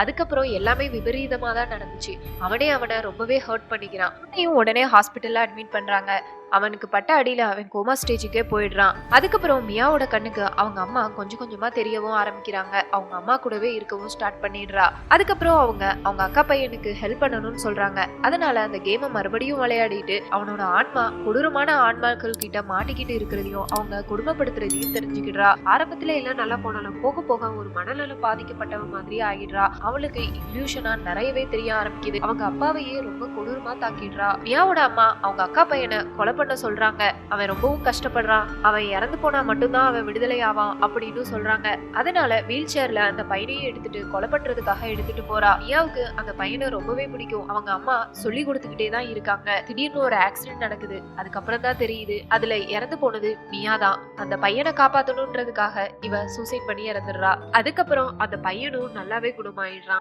அதுக்கப்புறம் எல்லாமே விபரீதமாக தான் நடந்துச்சு. அவனே அவனை ரொம்பவே ஹர்ட் பண்ணிக்கிறான். உடனே ஹாஸ்பிட்டலில் அட்மிட் பண்ணுறாங்க அவனுக்கு பட்ட அடியில் அவன் கோமா ஸ்டேஜுக்கே போயிடுறான். அதுக்கப்புறம் மியாவோட கண்ணுக்கு அவங்க அம்மா கொஞ்சம் கொஞ்சமாக தெரியவும் ஆரம்பிக்கிறாங்க. அவங்க அம்மா கூடவே இருக்கவும் ஸ்டார்ட் பண்ணிடுறா. அதுக்கப்புறம் அவங்க அவங்க அக்கா பையனுக்கு ஹெல்ப் பண்ணணும்னு சொல்கிறாங்க அதனால அந்த கேமை மறுபடியும் விளையாடிட்டு அவனோட ஆன்மா கொடூரமான ஆன்மாக்கள் கிட்ட மாட்டிக்கிட்டு இருக்கிறதையும் அவங்க குடும்பப்படுத்துறதையும் தெரிஞ்சுக்கிடுறா. ஆரம்பத்துல எல்லாம் நல்லா போனாலும் போக போக ஒரு மனநலம் பாதிக்கப்பட்டவ மாதிரி ஆகிடுறா அவளுக்கு இல்யூஷனா நிறையவே தெரிய ஆரம்பிக்குது. அவங்க அப்பாவையே ரொம்ப கொடூரமா தாக்கிடுறா. மியாவோட அம்மா அவங்க அக்கா பையனை கொலை பண்ண சொல்றாங்க. அவன் ரொம்பவும் கஷ்டப்படுறான். அவன் இறந்து போனா மட்டும்தான் அவன் விடுதலை ஆவான் அப்படின்னு சொல்றாங்க. அதனால வீல் சேர்ல அந்த பையனையும் எடுத்துட்டு கொலை பண்றதுக்காக எடுத்துட்டு போறா. மியாவுக்கு அந்த பையனை ரொம்பவே பிடிக்கும். அவங்க அம்மா சொல்லி கொடுத்துக்கிட்டே தான் இருக்காங்க. திடீர்னு ஒரு ஆக்சிடென்ட் நடக்குது. அதுக்கப்புறம் தான் தெரியுது. அதுல இறந்து போனது மியா தான். அந்த பையனை காப்பாத்தணும்ன்றதுக்காக இவ சூசைட் பண்ணி இறந்துடுறா. அதுக்கப்புறம் அந்த பையனும் நல்லாவே குணமாயிடுறான்.